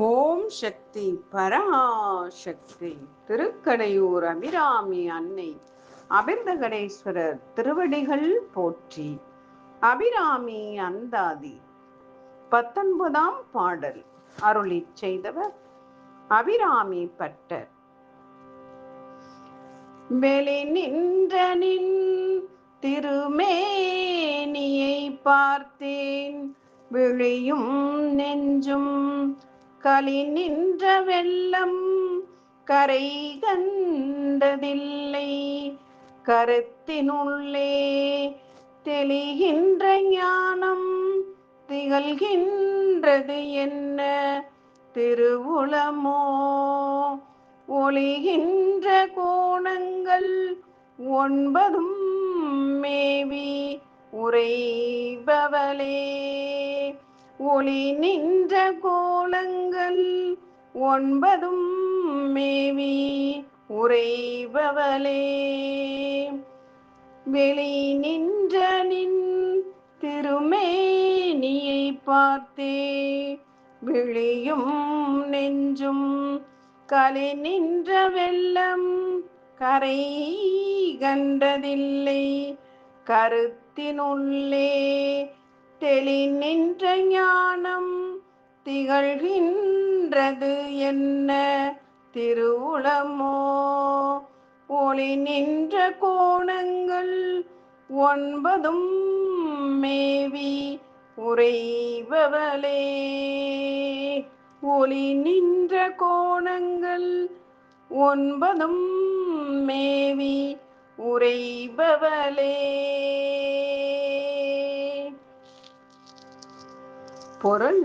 ஓம் சக்தி பராசக்தி. திருக்கடையூர் அபிராமி அன்னை அபிர்தகடேஸ்வரர் திருவடிகள் போற்றி. அபிராமி அந்தாதி. பத்தொன்பதாம் பாடல். அருளி செய்தவர் அபிராமி பட்டர். வெளி நின்ற நின் திருமேனியை பார்த்தேன். விழியும் நெஞ்சும் களி நின்ற வெள்ளம் கரை கண்டதில்லை. கருத்தினுள்ளே தெளிகின்ற ஞானம் திகழ்கின்றது என்ன? திருவுளமோ ஒளிகின்ற கோணங்கள் ஒன்பதும் மேவி உரைபவளே ஒளி நின்ற கோலங்கள் ஒன்பதும் மேவி உரைபவளே வெளி நின்ற நின் திருமேனியை பார்த்தே. விழியும் நெஞ்சும் கலை நின்ற வெள்ளம் கரை கண்டதில்லை. கருத்தினுள்ளே தெளி நின்ற ஞானம் திகழ்கின்றது என்ன? திருவுளமோ? ஒளி நின்ற கோணங்கள் ஒன்பதும் மேவி உறைபவளே. ஒளி நின்ற கோணங்கள் ஒன்பதும் மேவி உறைபவளே. பொருள்.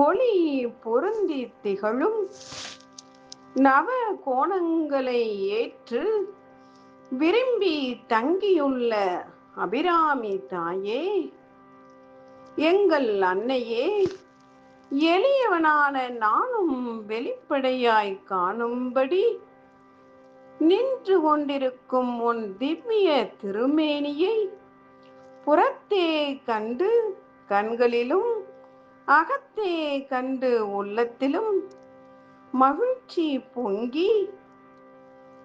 ஒளி பொருந்தி திகழும் நவ கோணங்களை ஏற்று விரும்பி தங்கியுள்ள அபிராமி தாயே எங்கள் அன்னையே எளியவனான நானும் வெளிப்படையாய் காணும்படி நின்று கொண்டிருக்கும் உன் திவ்ய திருமேனியை புறத்தே கண்டு கண்களிலும் அகத்தே கண்டு உள்ளத்திலும் மகிழ்ச்சி பொங்கி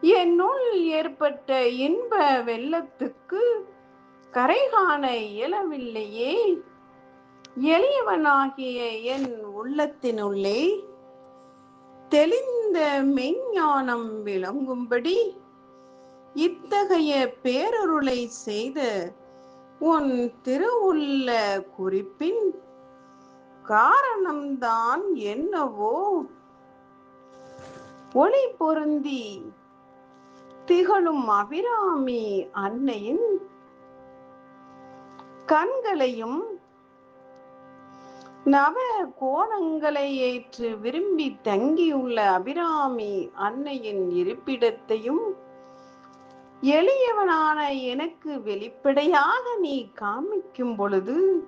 என்னுள் ஏற்பட்ட இன்ப வெள்ளத்துக்கு கரை காண இயலவில்லையே. எளியவனாகிய என் உள்ளத்தினுள்ளே தெளிந்த மெஞ்ஞானம் விளங்கும்படி இத்தகைய பேரருளை செய்த உன் திருவுள்ள குறிப்பின் காரணம்தான் என்னவோ? ஒளி பொருந்தி திகழும் அபிராமி அன்னையின் கண்களையும் நவ கோணங்களை ஏற்று விரும்பி தங்கியுள்ள அபிராமி அன்னையின் இருப்பிடத்தையும் எளியவனான எனக்கு வெளிப்படையாக நீ காமிக்கும் பொழுது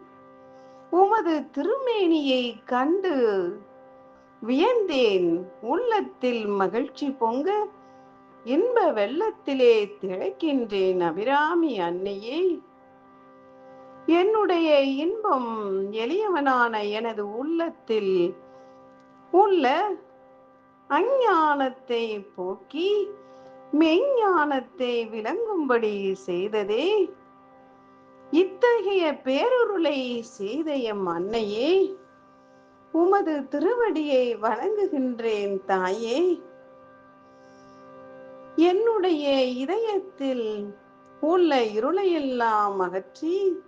உமது திருமேனியை கண்டு வியந்தேன். உள்ளத்தில் மகிழ்ச்சி பொங்க இன்ப வெள்ளத்திலே திளைக்கின்றேன் அபிராமி அன்னையே. என்னுடைய இன்பம் எளியவனான எனது உள்ளத்தில் உள்ள அஞ்ஞானத்தை போக்கி மெய்ஞானத்தை விளங்கும்படி செய்ததே. இத்தகைய பேருருளை செய்த எம் அன்னையே உமது திருவடியை வணங்குகின்றேன் தாயே. என்னுடைய இதயத்தில் உள்ள இருளையெல்லாம் அகற்றி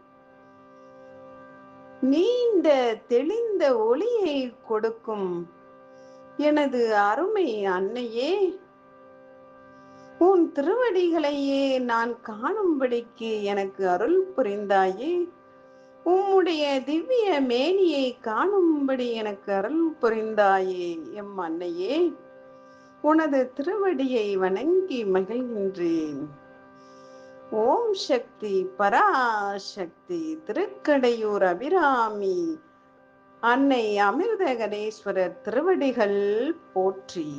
நீண்ட தெளிந்த ஒளியை கொடுக்கும் எனது அருமை அன்னையே. உன் திருவடிகளையே நான் காணும்படிக்கு எனக்கு அருள் புரிந்தாயே. உம்முடைய திவ்ய மேனியை காணும்படி எனக்கு அருள் புரிந்தாயே எம் அன்னையே. உனது திருவடியை வணங்கி மகிழ்கின்றேன். ஓம் சக்தி பராசக்தி திருக்கடையூர் அபிராமி. அன்னை அமிர்த கணேஸ்வரர் திருவடிகள் போற்றி.